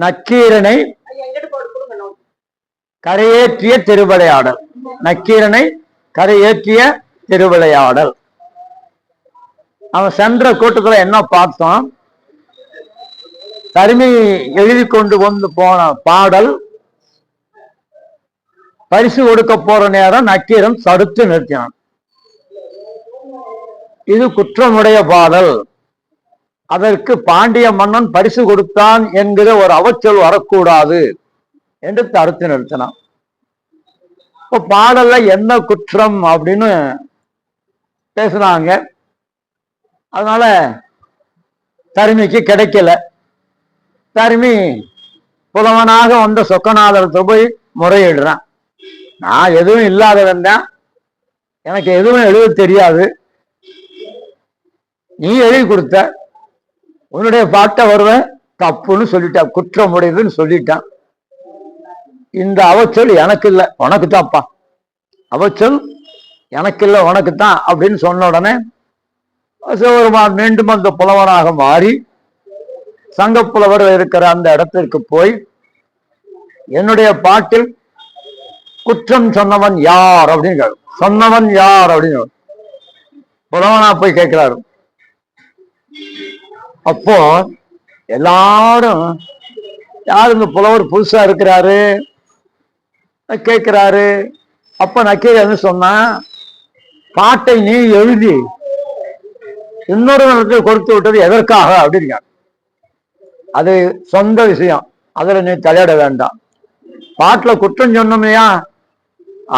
நக்கீரனை கரையேற்றிய திருவிளையாடல். நக்கீரனை கரையேற்றிய திருவிளையாடல். அவன் சென்ற கூட்டத்துல என்ன பார்த்தோம்? தருமி எழுதி கொண்டு வந்து போன பாடல் பரிசு கொடுக்க போற நேரம் நக்கீரன் தடுத்து நிறுத்தினான். இது குற்றமுடைய பாடல். அதற்கு பாண்டிய மன்னன் பரிசு கொடுத்தான் என்கிற ஒரு அவச்சொல் வரக்கூடாது என்று தடுத்து நிறுத்தினான். இப்போ பாடல்ல என்ன குற்றம் அப்படின்னு பேசுனாங்க அதனால தருமிக்கு கிடைக்கல. தருமி புலவனாக வந்த சொக்கநாதரத்தை போய் முறையிடுறான். நான் எதுவும் இல்லாதவன் தான். எனக்கு எதுவும் எழுத தெரியாது. நீ எழுதி கொடுத்த. உன்னுடைய பாட்டை வருவேன் தப்புன்னு சொல்லிட்டான் குற்றம் உடையதுன்னு சொல்லிட்டான். இந்த அவச்சொல் எனக்கு இல்லை உனக்கு தான்ப்பா அவச்சொல் எனக்கு இல்லை உனக்கு தான் அப்படின்னு சொன்ன உடனே சிவபெருமான் மீண்டும் அந்த புலவனாக மாறி சங்கப்புலவர் இருக்கிற அந்த இடத்திற்கு போய் என்னுடைய பாட்டில் குற்றம் சொன்னவன் யார் அப்படின்னு சொன்னவன் யார் அப்படின்னு புலவனா போய் கேட்கிறாரு. அப்போ எல்லாரும் யார் இந்த புலவர் புதுசா இருக்கிறாரு? கேட்கிறாரு அப்ப நக்கீரன் சொன்னா பாட்டை நீ எழுதி இன்னொரு கொடுத்து விட்டது எதற்காக அப்படின்னு அது சொந்த விஷயம். அதுல நீ தலையிட வேண்டாம். பாட்டுல குற்றம் சொன்னோமையா?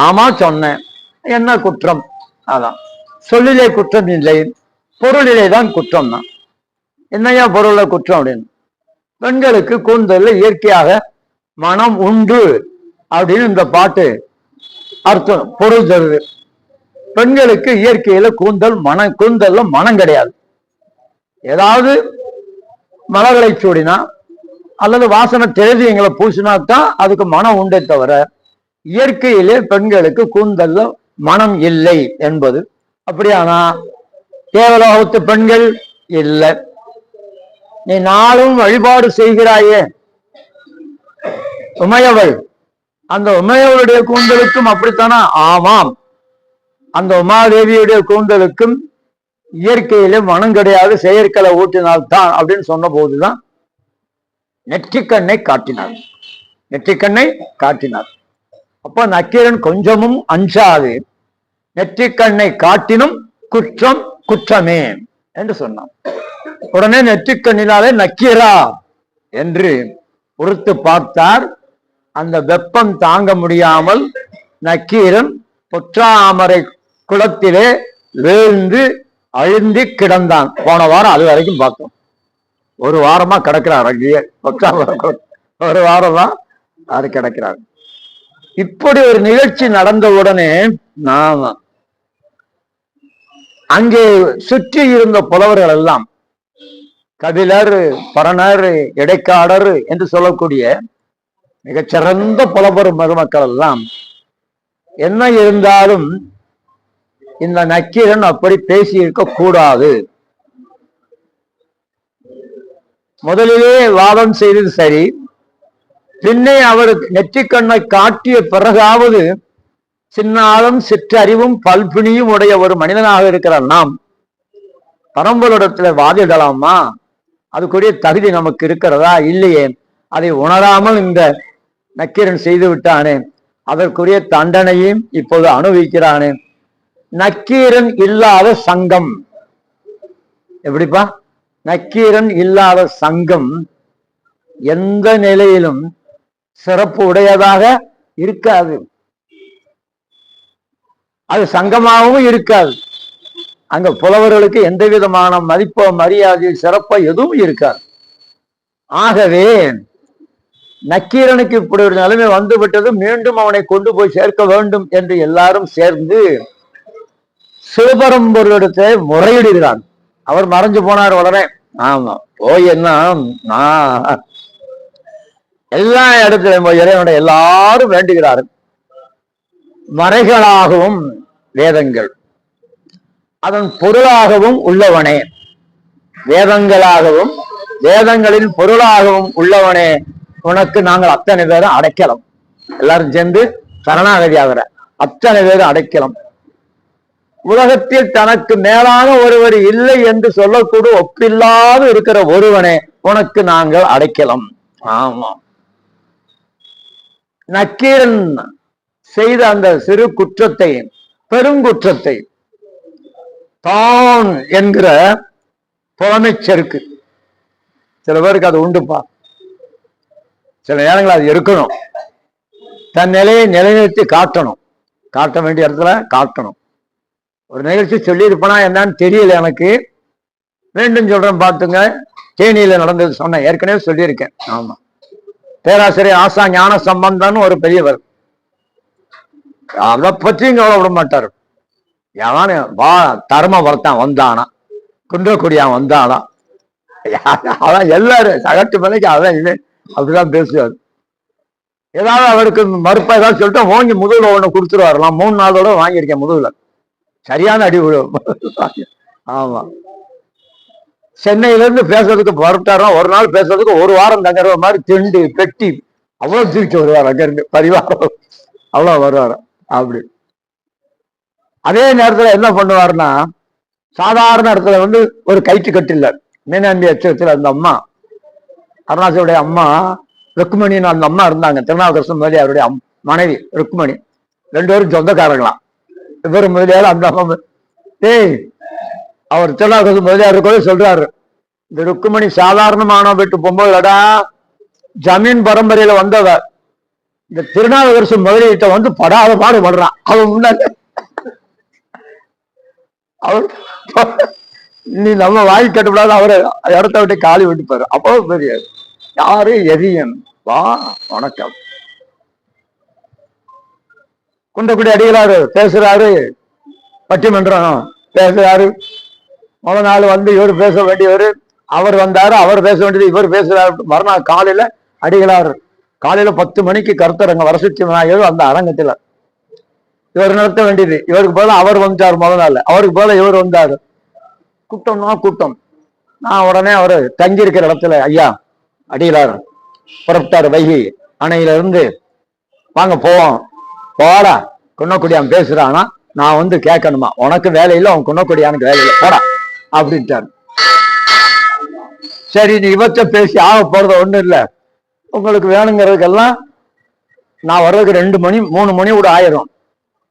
ஆமா சொன்னேன். என்ன குற்றம்? அதான். சொல்லிலே குற்றம் இல்லை பொருளிலே தான் குற்றம் தான். என்னையா பொருளை குற்றம் அப்படின்னு? பெண்களுக்கு கூந்தல்ல இயற்கையாக மனம் உண்டு அப்படின்னு இந்த பாட்டு அர்த்தம் பொருள் தருது. பெண்களுக்கு இயற்கையில கூந்தல் மன கூந்தல்ல மனம் கிடையாது. ஏதாவது மலர்களை சூடினா அல்லது வாசனை திரவியங்களை பூசினா தான் அதுக்கு மனம் உண்டே தவிர இயற்கையிலே பெண்களுக்கு கூந்தல்ல மனம் இல்லை என்பது அப்படியானா? தேவலோகத்து பெண்கள் இல்லை. நீ நாளும் வழிபாடு செய்கிறாயே. உமையவள். அந்த உமையவளுடைய கூந்தலுக்கும் அப்படித்தானா? ஆமாம். அந்த உமாதேவியுடைய கூந்தலுக்கும் இயற்கையில மனம் கிடையாது செயற்களை ஊட்டினால்தான் அப்படின்னு சொன்ன போதுதான் நெற்றிக்கண்ணை காட்டினார் நெற்றிக்கண்ணை காட்டினார் அப்ப நக்கீரன் கொஞ்சமும் அஞ்சாது. நெற்றிக்கண்ணை காட்டினும் குற்றம் குற்றமே என்று சொன்னான். உடனே நெற்றிக்கண்ணினாலே நக்கீரா என்று பொறுத்து பார்த்தார். அந்த வெப்பம் தாங்க முடியாமல் நக்கீரன் பொற்றாமரை குளத்திலே வீழ்ந்து அழுந்தி கிடந்தான். போன வாரம் அது வரைக்கும் பார்த்தோம் ஒரு வாரமா கிடக்கிறார் அங்கேயே பொற்றாமரை ஒரு வாரம் தான் அது கிடக்கிறார். இப்படி ஒரு நிகழ்ச்சி நடந்த உடனே நாம அங்கே சுற்றி இருந்த புலவர்கள் எல்லாம் கபிலர் பரணர் இடைக்காடர் என்று சொல்லக்கூடிய மிகச்சிறந்த புலவர் மருமக்கள் எல்லாம் என்ன இருந்தாலும் இந்த நக்கீரன் அப்படி பேசி இருக்க கூடாது. முதலிலே வாதம் செய்தது சரி. பின்னே அவருக்கு நெற்றிக்கண்ணை காட்டிய பிறகாவது சின்னாலும் சிற்றறிவும் பல்பிணியும் உடைய ஒரு மனிதனாக இருக்கிற நாம் பரம்பலிடத்துல வாதிடலாமா? அதுக்குரிய தகுதி நமக்கு இருக்கிறதா? இல்லையே. அதை உணராமல் இந்த நக்கீரன் செய்து விட்டானே. அதற்குரிய தண்டனையும் இப்போது அனுபவிக்கிறானே. நக்கீரன் இல்லாத சங்கம். எப்படிப்பா? நக்கீரன் இல்லாத சங்கம் எந்த நிலையிலும் சிறப்பு உடையதாக இருக்காது. அது சங்கமாகவும் இருக்காது. அங்க புலவர்களுக்கு எந்த விதமான மதிப்போ மரியாதை சிறப்போ எதுவும் இருக்காது. ஆகவே நக்கீரனுக்கு இப்படி ஒரு நிலைமை வந்துவிட்டது மீண்டும் அவனை கொண்டு போய் சேர்க்க வேண்டும் என்று எல்லாரும் சேர்ந்து சிவபரம்பொருளிடத்தை முறையிடுகிறான். அவர் மறைஞ்சு போனார் உடனே. ஆமா போய் என்ன நான் எல்லா இடத்திலும் இறைவனுடைய எல்லாரும் வேண்டுகிறார்கள். மறைகளாகவும் வேதங்கள். அதன் பொருளாகவும் உள்ளவனே. வேதங்களாகவும் வேதங்களின் பொருளாகவும் உள்ளவனே. உனக்கு நாங்கள் அத்தனை பேரும் அடைக்கலாம். எல்லாரும் சேர்ந்து சரணாகதி ஆகிற அத்தனை பேரும் அடைக்கலாம். உலகத்தில் தனக்கு மேலான ஒருவர் இல்லை என்று சொல்லக்கூட ஒப்பில்லாத இருக்கிற ஒருவனே உனக்கு நாங்கள் அடைக்கலாம். ஆமா. நக்கீரன் செய்த அந்த சிறு குற்றத்தை பெருங்குற்றத்தை தான் என்கிற புலமை செருக்கு. சில பேருக்கு அது உண்டுப்பா. சில நேரங்கள் அது இருக்கணும் தன் நிலையை நிலைநிறுத்தி காட்டணும். காட்ட வேண்டிய இடத்துல காட்டணும். ஒரு நிகழ்ச்சி சொல்லியிருப்பனா என்னன்னு தெரியல எனக்கு. மீண்டும் சொல்றேன் பார்த்துங்க. தேனியில நடந்தது சொன்னேன். ஏற்கனவே சொல்லியிருக்கேன். ஆமா. பேராசிரியர் ஆசா ஞான சம்பந்தம்னு ஒரு பெரியவர். அதை பற்றியும் கவலைப்பட விட மாட்டார். எவனு வா தர்ம வளர்த்தான் வந்தானா? குன்றக்குடியான் வந்தானா? அதான் எல்லாரும் சகட்டு மலைக்கு அதான் இது அப்படிதான் பேசுவார். ஏதாவது அவருக்கு மறுப்பா ஏதாவது சொல்லிட்டு ஓங்கி முதுகுல ஒன்று கொடுத்துருவாரு நான் மூணு நாளோட வாங்கியிருக்கேன் முதுகுல சரியான அடி விழும் ஆமா. சென்னையிலேருந்து பேசுறதுக்கு வரட்டாரோ ஒரு நாள் பேசுறதுக்கு ஒரு வாரம் தங்குற மாதிரி திண்டு பெட்டி. அவ்வளோ தூக்கி வருவார் அங்கேருந்து. பரிவாரம். அவ்வளோ வருவார். அப்படி. அதே நேரத்தில் என்ன பண்ணுவாருன்னா சாதாரண இடத்துல வந்து ஒரு கயிற்று கட்டில்ல. மீனாம்பி அச்சகத்தில் அந்த அம்மா அருணாச்சலுடைய அம்மா ருக்குமணின்னு அந்த அம்மா இருந்தாங்க. திருநாவுக்கரசன் முதலியார் அவருடைய மனைவி ருக்மணி. ரெண்டு பேரும் சொந்தக்காரங்களாம். இவர் முதலியார் அந்த அம்மா டேய் அவர் திருநாவுக்கரசன் முதலியார் கூட சொல்றாரு இந்த ருக்குமணி சாதாரணமான வீட்டு போகும்போதுடா ஜமீன் பரம்பரையில வந்தவ இந்த திருநாவுக்கரசு முதலீட்ட வந்து படாத பாடு படுறான் அவன் முன்னாடி அவர் நீ நம்ம வாங்கி கட்டக்கூடாது அவரை இடத்த விட்டு காலி விட்டு அப்போ பெரிய யாரு எரியும் வா வணக்கம். குண்டக்குடி அடிகளாரு பேசுறாரு. பட்டிமன்றம் பேசுறாரு. முத நாள் வந்து இவர் பேச வேண்டியவர். அவர் வந்தாரு அவர் பேச வேண்டியது இவர் பேசுறாரு. மறுநாள் காலையில அடிகளார். காலையில பத்து மணிக்கு கருத்தரங்க வரசுச்சி விநாயகர் அந்த அரங்கத்துல. இவர் நடத்த வேண்டியது. இவருக்கு போல அவர் வந்துட்டார் முதல் நாள். அவருக்கு போல இவர் வந்தார். கூட்டம்னா கூட்டம். நான் உடனே அவர் தங்கி இருக்கிற இடத்துல ஐயா அடியிலார் புறப்பட்டார் வைகை அணையில இருந்து வாங்க போவோம். போடா குன்னக்குடியான் பேசுறானா நான் வந்து கேட்கணுமா? உனக்கு வேலை அவன் குன்னக்குடியானுக்கு வேலையில போடா அப்படின்ட்டார். சரி நீ இவற்ற பேசி ஆக போறது ஒண்ணும் இல்லை. உங்களுக்கு வேணுங்கிறதுக்கெல்லாம் நான் வர்றதுக்கு ரெண்டு மணி மூணு மணி கூட ஆயிரும்.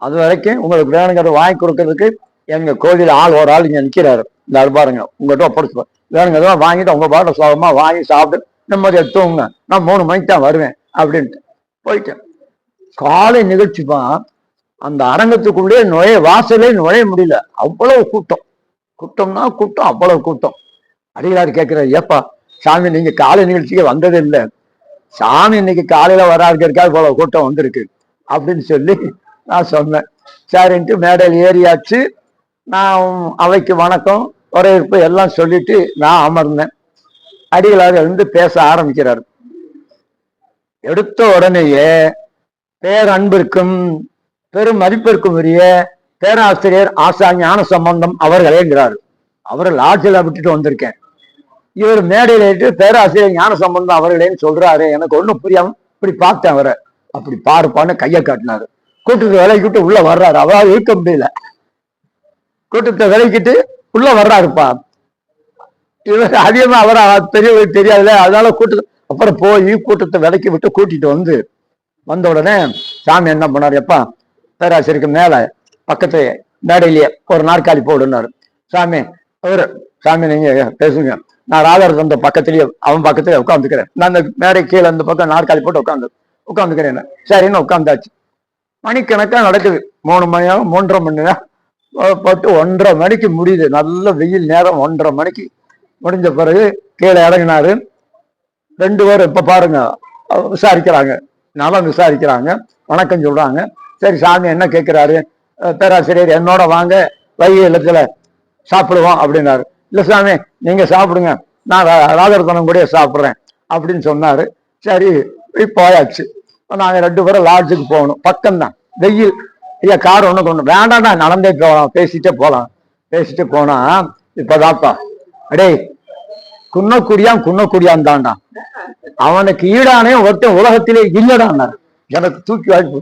அது வரைக்கும் உங்களுக்கு வேணுங்கிறத வாங்கி கொடுக்கறதுக்கு எங்க கோவில் ஆள் ஒரு ஆள் இங்க நிக்கிறாரு. இந்த ஆள் பாருங்க உங்ககிட்ட ஒப்படைச்சு வேணுங்கிறதெல்லாம் வாங்கிட்டு உங்க பாட்ட சோகமா வாங்கி சாப்பிட்டு நிம்மதியாக தூங்குங்க. நான் மூணு மணிக்கு தான் வருவேன் அப்படின்ட்டு போயிட்டேன். காலை நிகழ்ச்சிப்பா அந்த அரங்கத்துக்குள்ளே நுழைய வாசலே நுழைய முடியல. அவ்வளவு கூட்டம். கூட்டம்னா கூட்டம் அவ்வளவு கூட்டம். அடிகளார் கேட்கிறார் ஏப்பா சாமி நீங்க காலை நிகழ்ச்சிக்கு வந்தது இல்லை. சாமி இன்னைக்கு காலையில இருக்கா இவ்வளவு கூட்டம் வந்திருக்கு. அப்படின்னு சொல்லி நான் சொன்னேன். சரின்ட்டு மேடையில் ஏறியாச்சு. நான் அவைக்கு வணக்கம் வரவேற்பு எல்லாம் சொல்லிட்டு நான் அமர்ந்தேன். அடிகளார் எழுந்து பேச ஆரம்பிக்கிறார். எடுத்த உடனேயே பேரன்பிற்கும் பெரும் மதிப்பிற்கும் உரிய பேராசிரியர் ஆசா ஞான சம்பந்தம் அவர்களேங்கிறார். அவரை லாட்ஜில் விட்டுட்டு வந்திருக்கேன் இவர் மேடையில் ஏற்று பேராசிரியர் ஞான சம்பந்தம் அவர்களேன்னு சொல்றாரு. எனக்கு ஒன்றும் புரியாம இப்படி பார்த்தேன் அவரை. அப்படி பாருப்பான்னு கையை காட்டினாரு. கூட்டத்தை விலக்கிட்டு உள்ள வர்றாரு. அவரால் இருக்க முடியல. கூட்டத்தை விலக்கிட்டு உள்ள வர்றாருப்பா. இவர் அதிகமா அவரை பெரியவருக்கு தெரியாதுல்ல அதனால கூட்டத்தை அப்புறம் போய் கூட்டத்தை விலக்கி விட்டு கூட்டிட்டு வந்து வந்த உடனே சாமி என்ன பண்ணார் எப்பா பேராசிரியருக்கு மேல பக்கத்து மேடையிலேயே ஒரு நாற்காலி போடுனாரு. சாமி அவரு சாமி நீங்க பேசுங்க. நான் ராதார் தந்த பக்கத்துலயே அவன் பக்கத்துலயே உட்காந்துக்கிறேன் நான் அந்த மேடை கீழே அந்த பக்கம் நாற்காலி போட்டு உட்காந்து உட்காந்துக்கிறேன் சரின்னு உட்காந்தாச்சு மணிக்கணக்கா நடக்குது. மூணு மணியாக மூன்றரை மணி நேரம். போ- ஒன்றரை மணிக்கு முடியுது. நல்ல வெயில் நேரம் ஒன்றரை மணிக்கு. முடிஞ்ச பிறகு கீழே இறங்கினாரு. ரெண்டு பேரும் இப்ப பாருங்க விசாரிக்கிறாங்க. நலம் விசாரிக்கிறாங்க. வணக்கம் சொல்றாங்க. சரி சாமி என்ன கேட்கிறாரு பேராசிரியர் என்னோட வாங்க வைகை இல்லத்தில் சாப்பிடுவோம் அப்படின்னாரு. இல்ல சாமி நீங்க சாப்பிடுங்க. நான் ரா- ராதரத்தனம் கூட சாப்பிடுறேன் அப்படின்னு சொன்னாரு. சரி போயாச்சு. நாங்க ரெண்டு பேரும் லாட்ஜுக்கு போகணும். பக்கம்தான். வெயில். ஐயா கார் ஒண்ணு கொண்டு வேண்டாம்டா நடந்தே போகலாம் பேசிட்டே போலாம். பேசிட்டு போனா இப்பதாப்பா அடே குன்னக்குடியான் குன்னக்குடியான் தான்டா. அவனுக்கு ஈடானே ஒருத்தன் உலகத்திலே இல்லடான் எனக்கு தூக்கி வாய்ப்பு.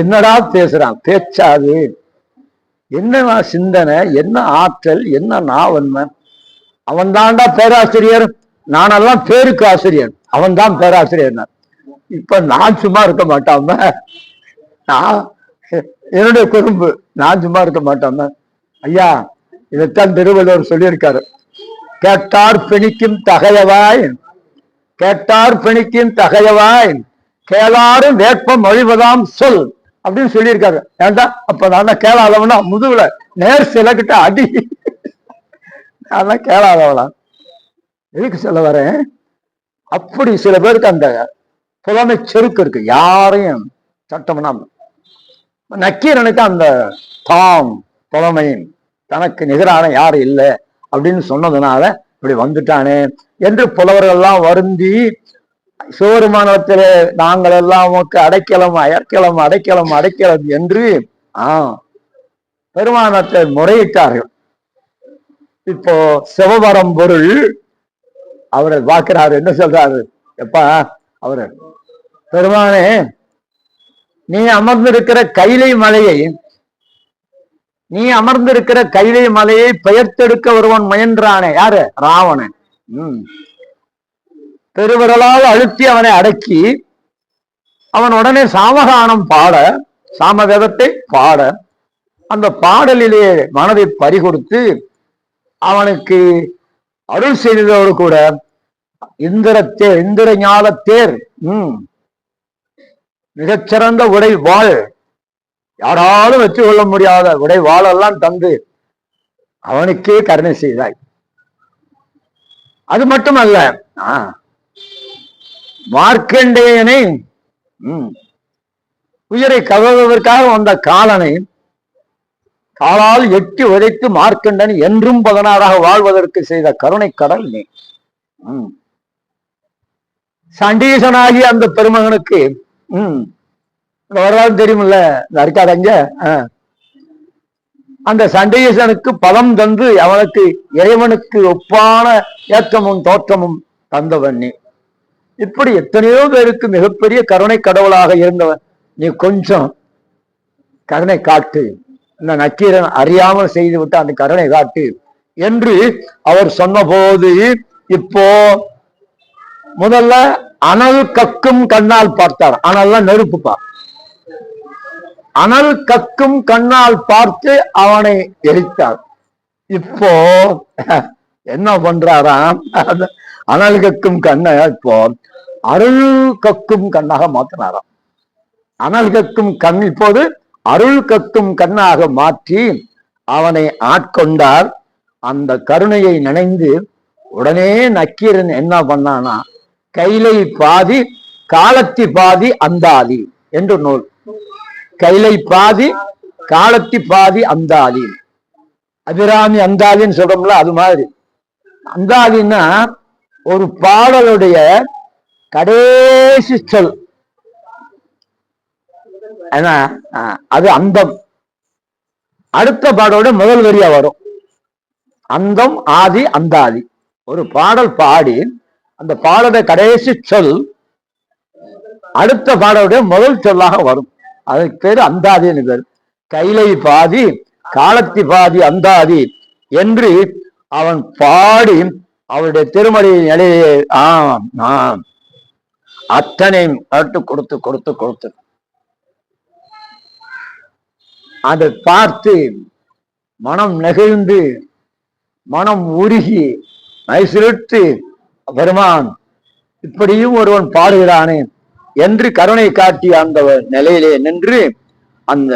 என்னடா பேசுறான்? பேச்சாது. என்ன சிந்தனை? என்ன ஆற்றல்? என்ன நாவன்மை? அவன் தான்டா பேராசிரியர். நானெல்லாம் பேருக்கு ஆசிரியர். அவன் தான் பேராசிரியர் இப்ப நான் சும்மா இருக்க மாட்டாம? நான் என்னுடைய குறும்பு நான் சும்மா இருக்க மாட்டாம? ஐயா இதைத்தான் திருவள்ளுவர் சொல்லியிருக்காரு. கேட்டார் பிணிக்கும் தகையவாய். கேட்டார் பிணிக்கும் தகையவாய். கேளாரும் வேட்பம் மொழிவதாம் சொல் அப்படின்னு சொல்லியிருக்காரு. ஏன்டா அப்ப நான் கேளாதவனா? முதுகுல நேர் சிலக்கிட்ட அடி. நான் கேளாதவளா எதுக்கு சொல்ல வரேன்? அப்படி சில பேருக்கு அந்த புலமை செருக்கு இருக்கு. யாரையும் சட்டம்னா நக்கீரனுக்கு அந்த தாம் புலமையின் தனக்கு நிகரான யாரும் இல்லை அப்படின்னு சொன்னதுனால இப்படி வந்துட்டானே என்று புலவர்கள்லாம் வருந்தி சிவருமானத்திலே நாங்கள் எல்லாம் உமக்கு அடைக்கலம் அயற்கலம் அடைக்கலம் அடைக்கலம் என்று ஆஹ் பெருமானத்தை முறையிட்டார்கள். இப்போ சிவபரம் பொருள் அவரை பார்க்கிறாரு என்ன சொல்றாரு? எப்பா அவரு பெருமானே நீ அமர்ந்திருக்கிற கைலை மலையை நீ அமர்ந்திருக்கிற கைலை மலையை பெயர்த்தெடுக்க ஒருவன் முயன்றானே. யாரு? ராவணன். உம் பெருவிரலால் அழுத்தி அவனை அடக்கி அவன் உடனே சாமகானம் பாட சாமவேதத்தை பாட அந்த பாடலிலே மனதை பறிகொடுத்து அவனுக்கு அருள் செய்ததோடு கூட இந்திரத்தேர் இந்திர தேர் உம் மிகச்சிறந்த உடை வாழ் யாராலும் வெற்றி கொள்ள முடியாத உடை வாழெல்லாம் தந்து அவனுக்கே கருணை செய்தாய். அது மட்டுமல்ல மார்க்கண்டேயனை உம் உயிரை கவர்வதற்காக வந்த காலனை காலால் எட்டி உதைத்து மார்க்கண்டன் என்றும் பதினாறாக வாழ்வதற்கு செய்த கருணை கடல் நீ. உம் சண்டீசனாகி அந்த பெருமகனுக்கு ம். இந்த வரலாறு தெரியுமில்ல? இந்த இருக்காதங்க அந்த சண்டீசனுக்கு பலம் தந்து அவனுக்கு இறைவனுக்கு ஒப்பான ஏற்றமும் தோற்றமும் தந்தவன் நீ. இப்படி எத்தனையோ பேருக்கு மிகப்பெரிய கருணை கடவுளாக இருந்தவன் நீ கொஞ்சம் கருணை காட்டு. இந்த நக்கீரன் அறியாமல் செய்து விட்டு அந்த கருணை காட்டு. என்று அவர் சொன்னபோது இப்போ முதல்ல அனல் கக்கும் கண்ணால் பார்த்தார். அனல்லாம் நெருப்பு பார் அனல் கக்கும் கண்ணால் பார்த்து அவனை எரித்தார். இப்போ என்ன பண்றாராம் அனல் கக்கும் கண்ணை இப்போ அருள் கக்கும் கண்ணாக மாத்தினாராம். அனல் கக்கும் கண் இப்போது அருள் கக்கும் கண்ணாக மாற்றி அவனை ஆட்கொண்டார். அந்த கருணையை நினைந்து உடனே நக்கீரன் என்ன பண்ணானா கைலை பாதி காலத்தி பாதி அந்தாதி என்று நூல். கைலை பாதி காலத்தி பாதி அந்தாதி. அபிராமி அந்தாதின்னு சொல்றோம்ல அது மாதிரி. அந்தாதின்னா ஒரு பாடலுடைய கடைசி சொல். அது அந்தம். அடுத்த பாடோட முதல் வரியா வரும். அந்தம் ஆதி அந்தாதி. ஒரு பாடல் பாடி அந்த பாடல கடைசி சொல் அடுத்த பாடலுடைய முதல் சொல்லாக வரும். அதுக்கு பேர் அந்தாதின்னு பேர். கைலை பாதி காலத்தி பாதி அந்தாதி என்று அவன் பாடி அவருடைய திருமணி நிலையை ஆம் ஆம் அத்தனையும் அட்டு கொடுத்து கொடுத்து கொடுத்து. அதை பார்த்து மனம் நெகிழ்ந்து மனம் உருகி மைசிலிட்டு பெருமான் இப்படியும் ஒருவன் பாடுகிறானே. என்று கருணை காட்டிய அந்த நிலையிலே நின்று அந்த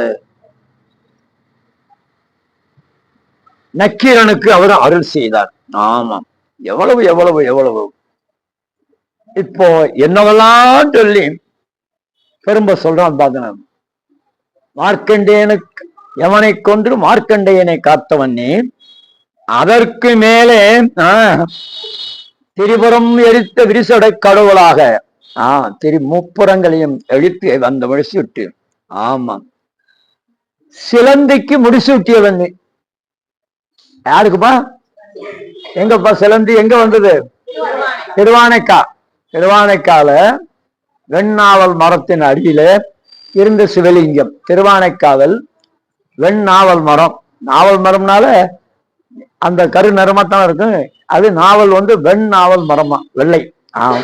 நக்கீரனுக்கு அவர் அருள் செய்தார். ஆமாம். எவ்வளவு எவ்வளவு எவ்வளவு. இப்போ என்னவெல்லாம் சொல்லி பெரும்ப சொல்றான் பாத்தன மார்க்கண்டேயனுக்கு எவனை கொன்று மார்க்கண்டேயனை காத்தவனே அதற்கு மேலே திரிபுரம் எரித்த விரிசடை கடவுளாக. ஆ திரு முப்புறங்களையும் எழுத்து வந்த முடிசூட்டு ஆமா. சிலந்திக்கு முடிசூட்டியவன் யாருக்குப்பா? எங்கப்பா சிலந்தி? எங்க வந்தது? திருவானைக்கா. திருவானைக்கால வெண்ணாவல் மரத்தின் அடியில இருந்த சிவலிங்கம். திருவானைக்காவல் வெண்ணாவல் மரம். நாவல் மரம்னால அந்த கரு நிறமாத்தான் இருக்கும். அது நாவல் வந்து வெண் நாவல் மரமா வெள்ளை. ஆம்.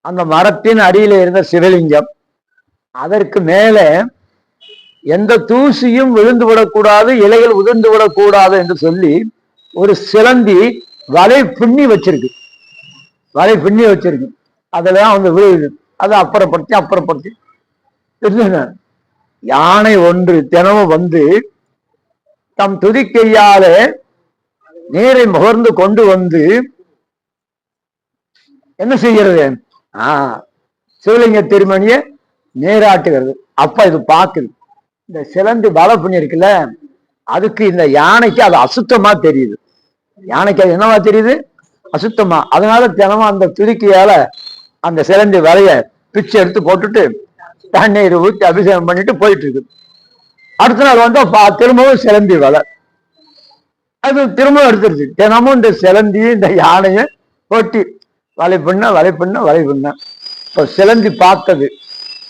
அந்த மரத்தின் அடியில இருந்த சிவலிங்கம். அதற்கு மேலே எந்த தூசியும் விழுந்து விடக்கூடாது இலைகள் உதிர்ந்து விடக்கூடாது என்று சொல்லி ஒரு சிலந்தி வலை பின்னி வச்சிருக்கு. வலை பின்னி வச்சிருக்கு. அதெல்லாம் வந்து விழுது. அதை அப்புறப்படுத்தி அப்புறப்படுத்தி. தெரிஞ்சுங்க. யானை ஒன்று தினமும் வந்து தம் துதிக்கையாலே நீரை முகர்ந்து கொண்டு வந்து என்ன செய்கிறது? ஆஹ் சிவலிங்க திருமணியை நீராட்டுகிறது. அப்ப இது பாக்குது இந்த சிலந்தி வலை பண்ணியிருக்குல்ல அதுக்கு இந்த யானைக்கு அது அசுத்தமா தெரியுது. யானைக்கு அது என்னவா தெரியுது? அசுத்தமா. அதனால தினமும் அந்த துதிக்கையால அந்த சிலந்தி வலைய பிச்சை எடுத்து போட்டுட்டு தண்ணீர் ஊற்றி அபிஷேகம் பண்ணிட்டு போயிட்டு இருக்கு அடுத்த நாள் வந்து பா- திரும்பவும் சிலந்தி வலை. அது திரும்பவும் எடுத்துருச்சு. தினமும் இந்த சிலந்தியும் இந்த யானையும் போட்டி வலை பண்ண வலை பண்ண வலை பண்ண இப்போ சிலந்தி பார்த்தது.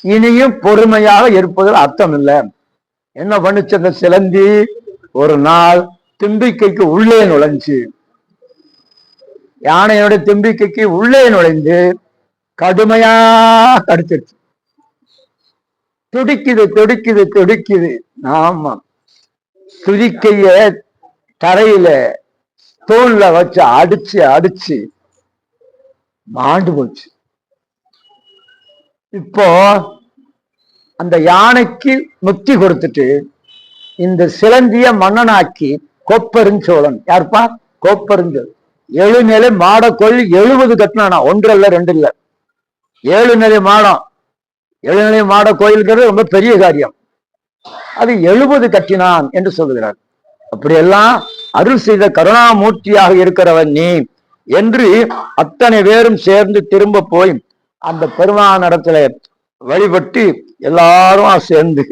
இனியும் பொறுமையாக இருப்பதில் அர்த்தம் இல்லை. என்ன பண்ணுச்சு அந்த சிலந்தி? ஒரு நாள் தும்பிக்கைக்கு உள்ளே நுழைஞ்சு யானையோட தும்பிக்கைக்கு உள்ளே நுழைந்து கடுமையா கடிச்சிருச்சு. துடிக்குது துடிக்குது துடிக்குது. ஆமா. துதிக்கைய தரையில தோல்ல வச்சு அடிச்சு அடிச்சு மாண்டு போச்சு. இப்போ அந்த யானைக்கு முக்தி கொடுத்துட்டு இந்த சிலந்திய மன்னனாக்கி கோப்பெருஞ்சோழன். யாருப்பா? கோப்பெருஞ்சோழன். ஏழு நிலை மாட கோயில் எழுபது கட்டினானா? ஒன்று இல்ல ரெண்டு இல்ல. ஏழு நிலை மாடம். ஏழு நிலை மாட கோயில்ங்கிறது ரொம்ப பெரிய காரியம். அது எழுபது கட்டினான் என்று சொல்லுகிறார். அப்படியெல்லாம் அருள் செய்த கருணாமூர்த்தியாக இருக்கிறவன் நீ என்று அத்தனை பேரும் சேர்ந்து திரும்ப போய் அந்த பெருமானிடத்துல வழிபட்டு எல்லாரும் சேர்ந்து.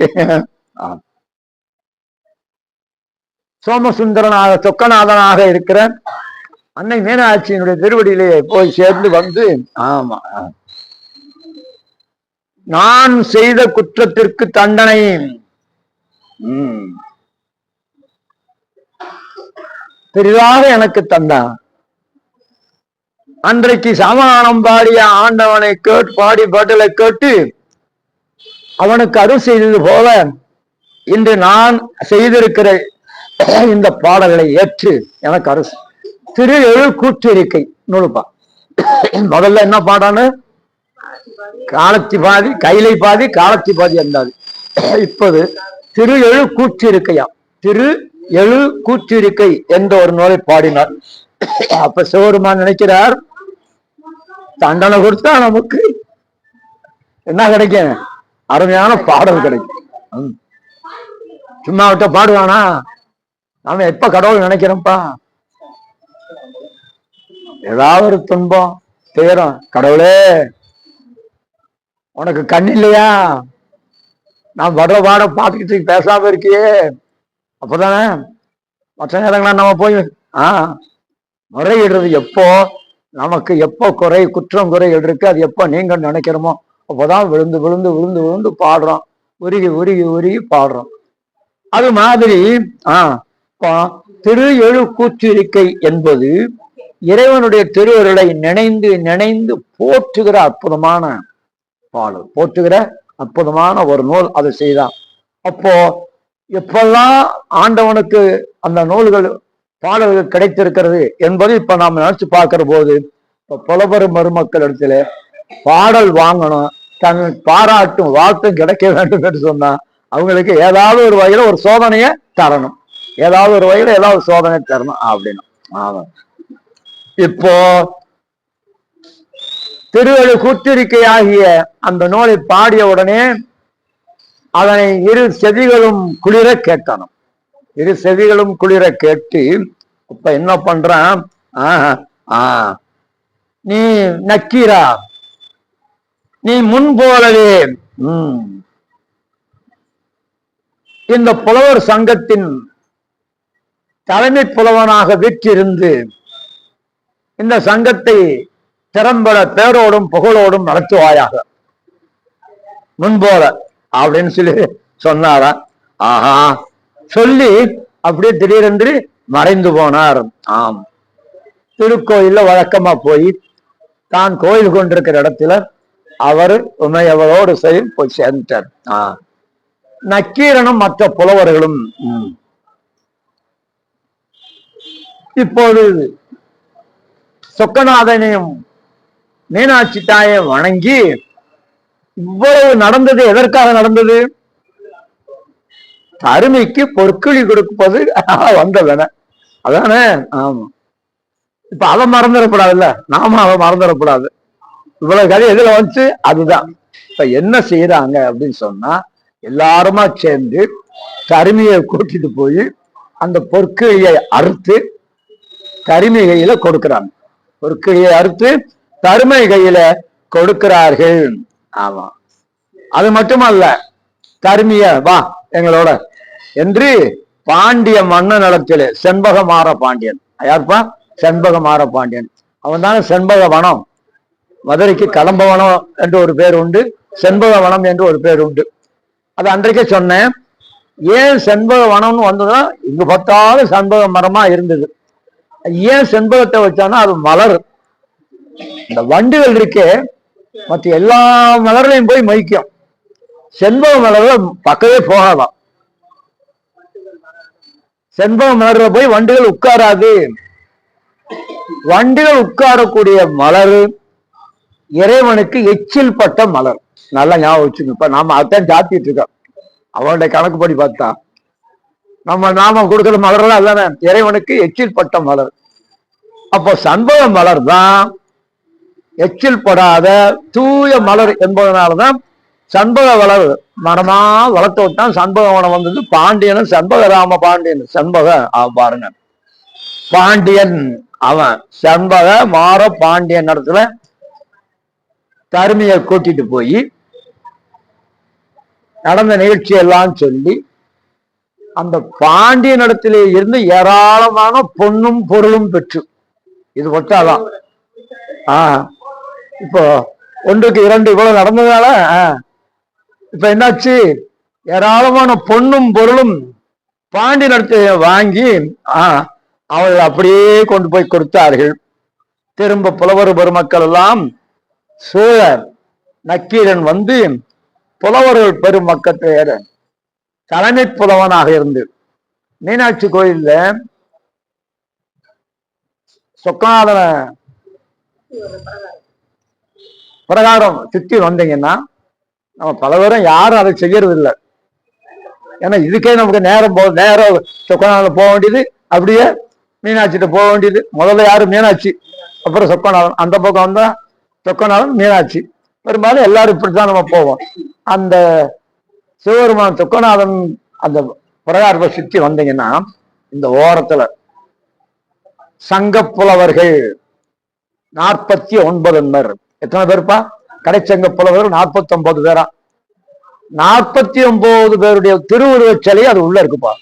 சோமசுந்தரனாக சொக்கநாதனாக இருக்கிற அன்னை மீனாட்சியினுடைய திருவடியிலே போய் சேர்ந்து வந்து ஆமா நான் செய்த குற்றத்திற்கு தண்டனை. உம் பெரிதாக எனக்கு தந்தான். அன்றைக்கு சமானம் பாடிய ஆண்டவனை கேட்டு பாடி பாட்டலை கேட்டு அவனுக்கு அருள் செய்தது போல இன்று நான் செய்திருக்கிற இந்த பாடல்களை ஏற்று எனக்கு அருள் திரு எழு கூற்றிருக்கை. நூலுப்பா. முதல்ல என்ன பாடான்னு காலத்தி பாதி கைலை பாதி காலத்தி பாதி என்றாது இப்போது திரு எழு கூற்றிருக்கையா? திரு எழு கூற்றிருக்கை என்ற ஒரு நூலை பாடினார். அப்ப சிவபெருமான் நினைக்கிறார் தண்டனை கொடுத்தா நமக்கு என்ன கிடைக்கும்? அருமையான பாடல் கிடைக்கும். சும்மா விட்ட பாடுவானா? நாம எப்ப கடவுள் நினைக்கிறோம்ப்பா? ஏதாவது ஒரு துன்பம் துயரம் கடவுளே உனக்கு கண் இல்லையா? நான் வர்ற பாட பார்த்துக்கிட்டு பேசாம இருக்கியே. அப்பதானே? மற்ற நேரங்களா நம்ம போய் ஆ முறையிடுறது எப்போ? நமக்கு எப்போ குறை குற்றம் குறைகள் இருக்கு? அது எப்போ நீங்க நினைக்கிறோமோ அப்போதான் விழுந்து விழுந்து விழுந்து விழுந்து பாடுறோம். உருகி உருகி உருகி பாடுறோம். அது மாதிரி ஆ திரு எழு கூற்றிருக்கை என்பது இறைவனுடைய திருவருளை நினைந்து நினைந்து போற்றுகிற அற்புதமான பாடல். போற்றுகிற அற்புதமான ஒரு நூல் அதை செய்தான் அப்போ எப்பெல்லாம் ஆண்டவனுக்கு அந்த நூல்கள் பாடல்கள் கிடைத்திருக்கிறது என்பதை இப்ப நாம் நினைச்சு பார்க்கிற போது இப்ப புலவரும் மருமக்கள் இடத்துல பாடல் வாங்கணும் தன் பாராட்டும் வாழ்த்தும் கிடைக்க வேண்டும் என்று சொன்னா அவங்களுக்கு ஏதாவது ஒரு வகையில ஒரு சோதனையை தரணும். ஏதாவது ஒரு வகையில ஏதாவது ஒரு சோதனை தரணும் அப்படின்னு. ஆமா இப்போ திருவள்ளு குத்திரிக்கையாகிய அந்த நூலை பாடிய உடனே அதனை இரு செவிகளும் குளிர கேட்கணும் இரு செவிகளும் குளிர கேட்டு இப்ப என்ன பண்றான் ஆஹ், நீ நக்கீரா? நீ முன் போலவே. இந்த புலவர் சங்கத்தின் தலைமை புலவனாக வீற்றிருந்து இந்த சங்கத்தை திறம்பட பேரோடும் புகழோடும் நடத்துவாயாக. முன்போல. அப்படின்னு சொல்லி சொன்னாராம். ஆஹா. சொல்லி அப்படியே திடீரென்று மறைந்து போனார். ஆம். திருக்கோயில்ல வழக்கமா போய் தான் கோயில் கொண்டிருக்கிற இடத்துல அவர் உமையவரோடு சரி போய் சேர்ந்துட்டார். ஆ. நக்கீரனும் மற்ற புலவர்களும் இப்போது சொக்கநாதனையும் மீனாட்சி தாயை வணங்கி இவ்வளவு நடந்தது எதற்காக நடந்தது? தருமைக்கு பொற்களி கொடுப்பது வந்தவன அதானே? ஆமா. இப்ப அதை மறந்துடக்கூடாதுல்ல? நாம அதை மறந்துடக்கூடாது. இவ்வளவு கதை எதுல வந்துச்சு? அதுதான். இப்ப என்ன செய்யறாங்க அப்படின்னு சொன்னா எல்லாருமா சேர்ந்து தருமையை கூட்டிட்டு போய் அந்த பொற்கிழியை அறுத்து கருமி கையில கொடுக்கிறாங்க. பொற்கிழியை அறுத்து தருமை கையில கொடுக்கிறார்கள். ஆமா. அது மட்டுமல்ல கருமிய வா எங்களோட. என்று பாண்டிய மன்ன செண்பக செண்பகமாற பாண்டியன். யார்ப்பா? செண்பகமாற பாண்டியன். அவன் தானே செண்பக வனம். மதுரைக்கு கலம்பவனம் என்று ஒரு பேர் உண்டு செண்பக வனம் என்று ஒரு பேர் உண்டு. அது அன்றைக்கே சொன்னேன். ஏன் செண்பக வனம்னு வந்ததுன்னா இங்க பார்த்தாலும் செண்பக மரமா இருந்தது. ஏன் செண்பகத்தை வச்சானா அது மலர். இந்த வண்டுகள் இருக்கே மற்ற எல்லா மலர்லையும் போய் மதிக்கும் செண்பக மலர்ல பக்கவே போகாதான். செண்பக மலர்ல போய் வண்டுகள் உட்காராது. வண்டுகள் உட்காரக்கூடிய மலர் இறைவனுக்கு எச்சில் பட்ட மலர். நல்லா ஞாபகம் வச்சுங்க இப்ப நாம அதான் ஜாத்திட்டு இருக்கோம். அவனுடைய கணக்குப்படி பார்த்தா. நம்ம நாம கொடுக்கிற மலர்லாம் அதானே? இறைவனுக்கு எச்சில் பட்ட மலர். அப்போ சண்பக மலர் தான் எச்சில் படாத தூய மலர் என்பதனாலதான் சண்பக வளர் மரமா வளர்த்து விட்டான். சண்பகவனம் வந்தது பாண்டியனும் சண்பகராம பாண்டியன். சண்பக பாருங்க. பாண்டியன் அவன். சண்பக மாற பாண்டியன் இடத்துல தருமையை கூட்டிட்டு போய் நடந்த நிகழ்ச்சி எல்லாம் சொல்லி அந்த பாண்டியன் இடத்திலே இருந்து ஏராளமான பொண்ணும் பொருளும் பெற்று. இது ஒட்டாதான் ஆஹ் இப்போ ஒன்றுக்கு இரண்டு இவ்வளவு நடந்ததால ஆஹ், இப்ப என்னாச்சு? ஏராளமான பொண்ணும் பொருளும் பாண்டி நடத்தி வாங்கி ஆஹ் அவள் அப்படியே கொண்டு போய் கொடுத்தார்கள். திரும்ப புலவர் பெருமக்கள் எல்லாம் சோழர் நக்கீரன் வந்து புலவர்கள் பெருமக்கள் தலைமை புலவனாக இருந்து மீனாட்சி கோயில்ல சொக்கநாதன பிரகாரம் சுத்தி வந்தீங்கன்னா நம்ம பல பேரும் யாரும் அதை செய்யறது இல்லை ஏன்னா இதுக்கே நமக்கு நேரம் போ நேரம் சொக்கநாதன் போக வேண்டியது அப்படியே மீனாட்சிகிட்ட போக வேண்டியது. முதல்ல யாரும் மீனாட்சி. அப்புறம் சொக்கநாதன். அந்த பக்கம் வந்தா சொக்கநாதன் மீனாட்சி. பெரும்பாலும் எல்லாரும் இப்படித்தான் நம்ம போவோம். அந்த சிவபெருமான் சொக்கநாதன் அந்த பிரகாரத்தை சுற்றி வந்தீங்கன்னா இந்த ஓரத்துல சங்கப்புலவர்கள் நாற்பத்தி ஒன்பது பேர் எத்தனை பேருப்பா? கடைச்சங்க புலவர் நாற்பத்தி ஒன்பது பேரா. நாற்பத்தி ஒன்பது பேருடைய திருவுருவச் சிலை அது உள்ள இருக்குப்பா.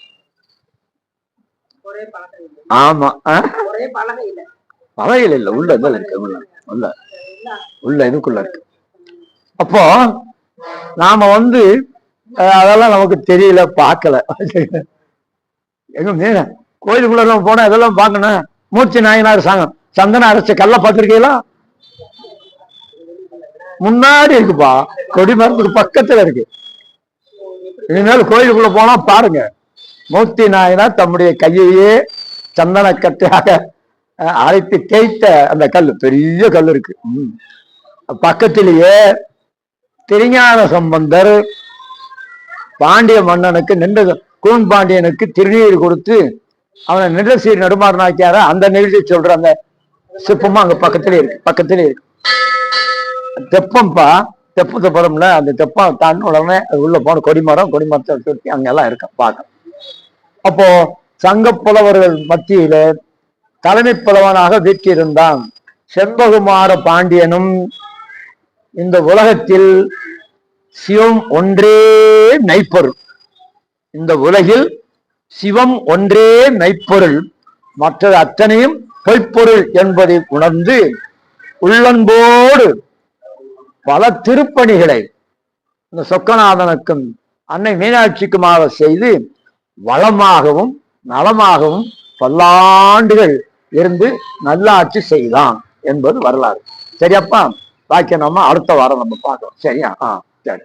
ஆமா ஆ? ஒரே பலகை இல்லை. உள்ள இதுல இருக்கு உள்ள உள்ள. உள்ள இதுக்குள்ள இருக்கு. அப்போ நாம வந்து அதெல்லாம் நமக்கு தெரியல பார்க்கல. எங்க மீன கோயிலுக்குள்ள போனா இதெல்லாம் பார்க்கணும். மூர்த்தி நாயனார் சாங்கம் சந்தன அரைச்ச கல்ல பார்த்திருக்கீங்களா? முன்னாடி இருக்குப்பா. கொடி மரத்துக்கு பக்கத்துல இருக்கு. இனிமேல் கோயிலுக்குள்ள போனா பாருங்க. மூர்த்தி நாயனார் தம்முடைய கையையே சந்தன கட்டையாக அரைத்து தேய்த்த அந்த கல் பெரிய கல் இருக்கு. பக்கத்திலேயே திருஞான சம்பந்தர் பாண்டிய மன்னனுக்கு நின்ற கூன் பாண்டியனுக்கு திருநீர் கொடுத்து அவனை நின்ற சீர் நடுமாறனாக்கியார? அந்த நிகழ்ச்சி சொல்ற அந்த சிற்பமும் அங்க பக்கத்திலே இருக்கு. பக்கத்திலே இருக்கு. தெப்பம்பா. தெப்பத்தை படம்ல அந்த தெப்பம் தாண்டி உடனே அது உள்ள போன கொடிமரம் கொடிமரத்தை சுற்றி அங்கெல்லாம் இருக்க பார்க்க. அப்போ சங்க புலவர்கள் மத்தியில தலைமை புலவனாக வீற்றிருந்தான் செண்பகுமார பாண்டியனும் இந்த உலகத்தில் சிவம் ஒன்றே மெய்ப்பொருள். இந்த உலகில் சிவம் ஒன்றே மெய்ப்பொருள். மற்றது அத்தனையும் பொய்ப்பொருள் என்பதை உணர்ந்து உள்ளன்போடு பல திருப்பணிகளை இந்த சொக்கநாதனுக்கும் அன்னை மீனாட்சிக்குமாக செய்து வளமாகவும் நலமாகவும் பல்லாண்டுகள் இருந்து நல்லாட்சி செய்தான் என்பது வரலாறு. சரியப்பா பாக்கி நம்ம அடுத்த வாரம் நம்ம பார்க்கலாம். சரியா? ஆ சரி.